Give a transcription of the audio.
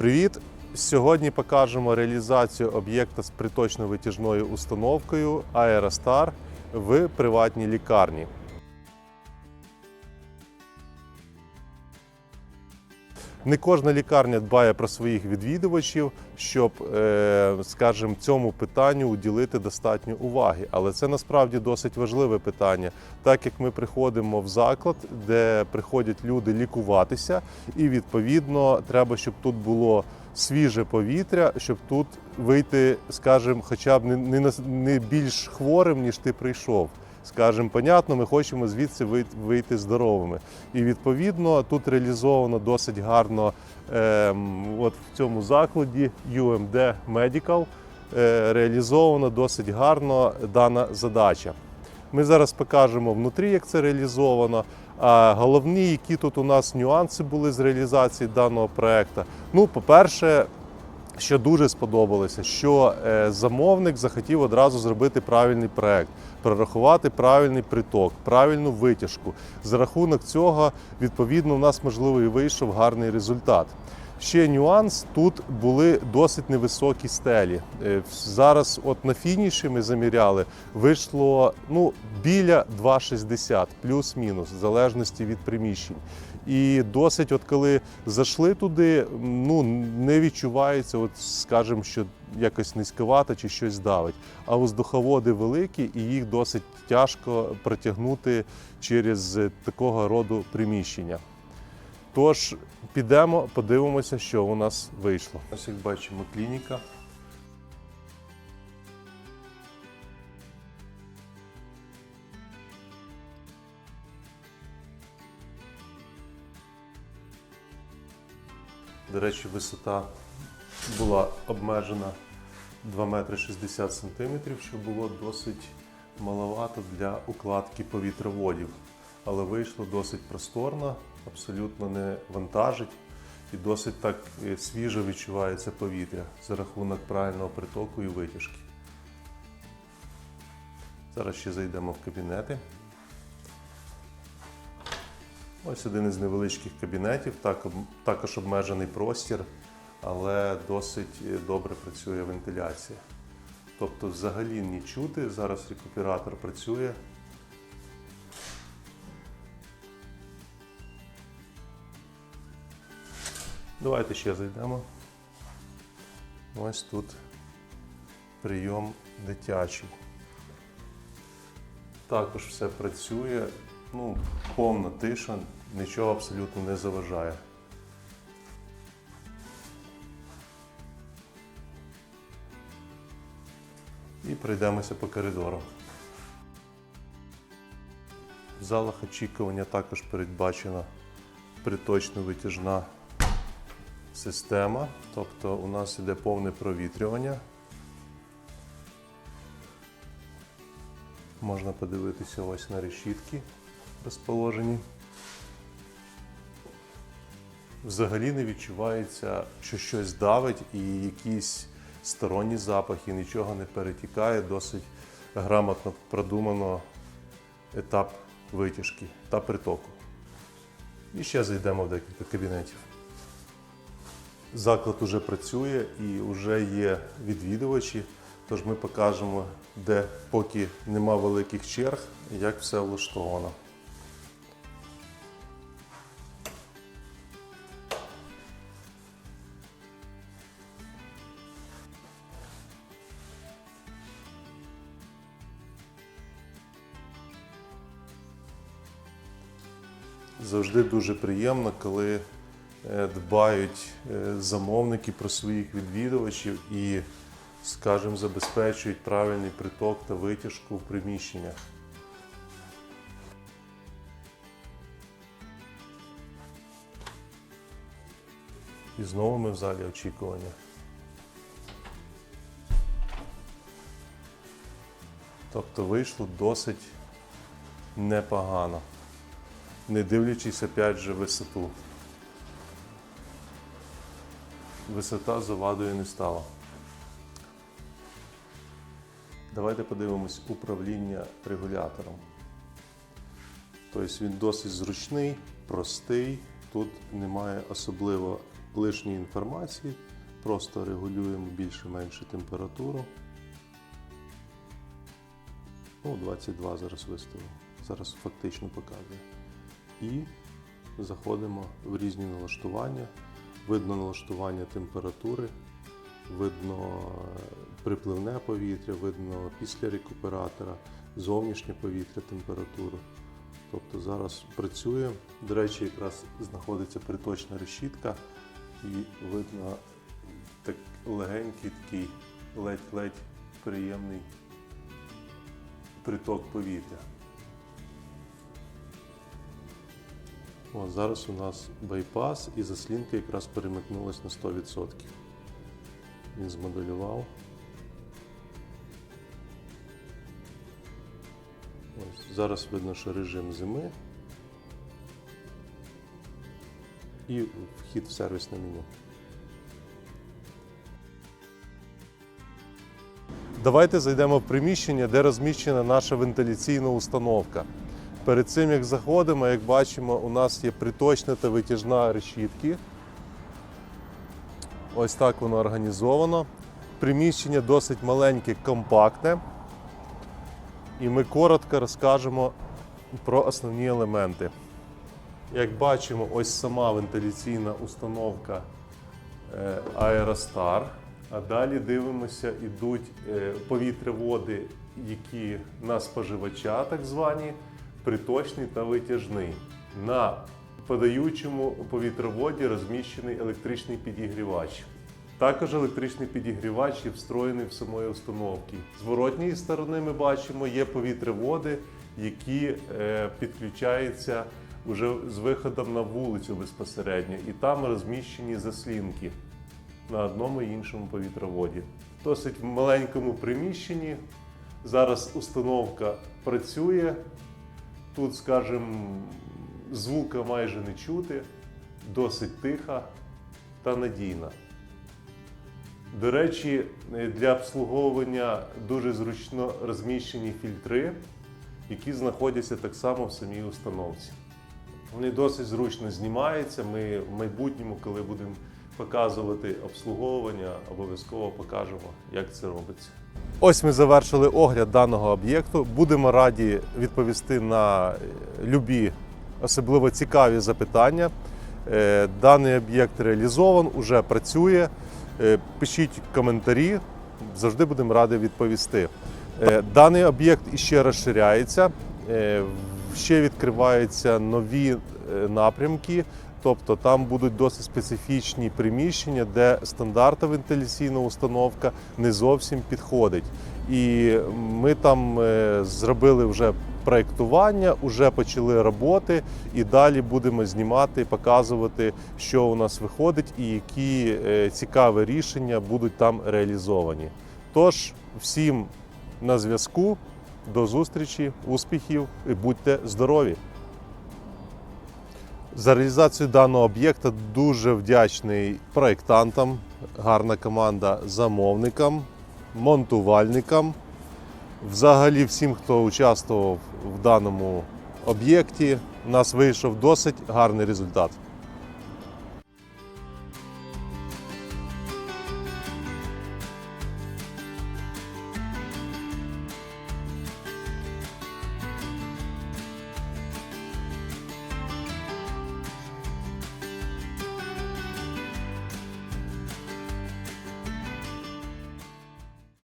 Привіт! Сьогодні покажемо реалізацію об'єкта з приточно-витяжною установкою Aerostar в приватній лікарні. Не кожна лікарня дбає про своїх відвідувачів, щоб, е, скажімо, цьому питанню уділити достатньо уваги. Але це насправді досить важливе питання, так як ми приходимо в заклад, де приходять люди лікуватися, і відповідно треба, щоб тут було свіже повітря, щоб тут вийти, скажімо, хоча б не, більш хворим, ніж ти прийшов. Скажем, понятно, ми хочемо звідси вийти здоровими. І відповідно тут реалізовано досить гарно ем, от в цьому закладі UMD Medical е, реалізовано досить гарно дана задача. Ми зараз покажемо внутрі, як це реалізовано. А головні, які тут у нас нюанси були з реалізації даного проекту. Ну, по-перше, що дуже сподобалося, що е, замовник захотів одразу зробити правильний проект, прорахувати правильний приток, правильну витяжку. За рахунок цього, відповідно, у нас можливо і вийшов гарний результат. Ще нюанс: тут були досить невисокі стелі. Е, Зараз, от на фініші ми заміряли, вийшло ну, біля 2,60 плюс-мінус, в залежності від приміщень. І досить, от коли зайшли туди, ну не відчувається, от скажімо, що якось низьковато чи щось давить. А воздуховоди великі, і їх досить тяжко протягнути через такого роду приміщення. Тож підемо, подивимося, що у нас вийшло. Ось як бачимо, клініка. До речі, висота була обмежена 2 метри 60 сантиметрів, що було досить маловато для укладки повітроводів. Але вийшло досить просторно, абсолютно не вантажить і досить так е, свіжо відчувається повітря за рахунок правильного притоку і витяжки. Зараз ще зайдемо в кабінети. Ось один із невеличких кабінетів, також обмежений простір, але досить е, добре працює вентиляція. Тобто взагалі не чути. Зараз рекуператор працює. Давайте ще зайдемо. Ось тут прийом дитячий. Також все працює, ну, повна тиша, нічого абсолютно не заважає. І пройдемося по коридору. В залах очікування також передбачена приточно-витяжна система, тобто у нас іде повне провітрювання. Можна подивитися ось на решітки розположені. Взагалі не відчувається, що щось давить і якісь сторонні запахи, нічого не перетікає, досить грамотно продумано етап витяжки та притоку. І ще зайдемо в декілька кабінетів. Заклад уже працює і вже є відвідувачі, тож ми покажемо, де поки нема великих черг, як все влаштовано. Завжди дуже приємно, коли дбають е, замовники про своїх відвідувачів і, скажімо, забезпечують правильний приток та витяжку в приміщеннях. І знову ми в залі очікування. Тобто вийшло досить непогано не дивлячись опять же висоту. Висота завадою не стала. Давайте подивимось управління регулятором. Тобто він досить зручний, простий, тут немає особливо лишньої інформації. Просто регулюємо більше-менше температуру. Ну, 22 зараз виставив. Зараз фактично показує. І заходимо в різні налаштування. Видно налаштування температури, видно е, припливне повітря, видно після рекуператора, зовнішнє повітря, температуру. Тобто зараз працює. До речі, якраз знаходиться приточна решітка і видно так легенький такий ледь-ледь приємний приток повітря. От зараз у нас байпас і заслінка якраз перемикнулась на 100%. Він змоделював. Ось, зараз видно, що режим зими. І вхід в сервісне меню. Давайте зайдемо в приміщення, де розміщена наша вентиляційна установка. Перед цим як заходимо, як бачимо, у нас є приточна та витяжна решітки. Ось так воно організовано. Приміщення досить маленьке, компактне. І ми коротко розкажемо про основні елементи. Як бачимо, ось сама вентиляційна установка е, Aerostar. А далі дивимося, ідуть е, повітряводи, які на споживача, так звані, приточний та витяжний. На подаючому повітроводі розміщений електричний підігрівач. Також електричний підігрівач є встроєний в самої установки. З воротньої сторони ми бачимо, є повітряводи, які е, підключаються вже з виходом на вулицю безпосередньо, і там розміщені заслінки на одному і іншому повітроводі. Досить в маленькому приміщенні. Зараз установка працює. Тут, скажімо, звука майже не чути, досить тиха та надійна. До речі, для обслуговування дуже зручно розміщені фільтри, які знаходяться так само в самій установці. Вони досить зручно знімаються. Ми в майбутньому, коли будемо показувати обслуговування, обов'язково покажемо, як це робиться. Ось ми завершили огляд даного об'єкту. Будемо раді відповісти на любі, особливо цікаві запитання. Е, Даний об'єкт реалізован, уже працює. Е, Пишіть коментарі, завжди будемо раді відповісти. Е, Даний об'єкт іще розширяється, е, ще відкриваються нові е, напрямки. Тобто там будуть досить специфічні приміщення, де стандартна вентиляційна установка не зовсім підходить. І ми там е, зробили вже проєктування, вже почали роботи, і далі будемо знімати, показувати, що у нас виходить, і які е, цікаві рішення будуть там реалізовані. Тож, всім на зв'язку, до зустрічі, успіхів і будьте здорові! За реалізацію даного об'єкта дуже вдячний проєктантам, гарна команда замовникам, монтувальникам, взагалі всім, хто участвував в даному об'єкті. У нас вийшов досить гарний результат.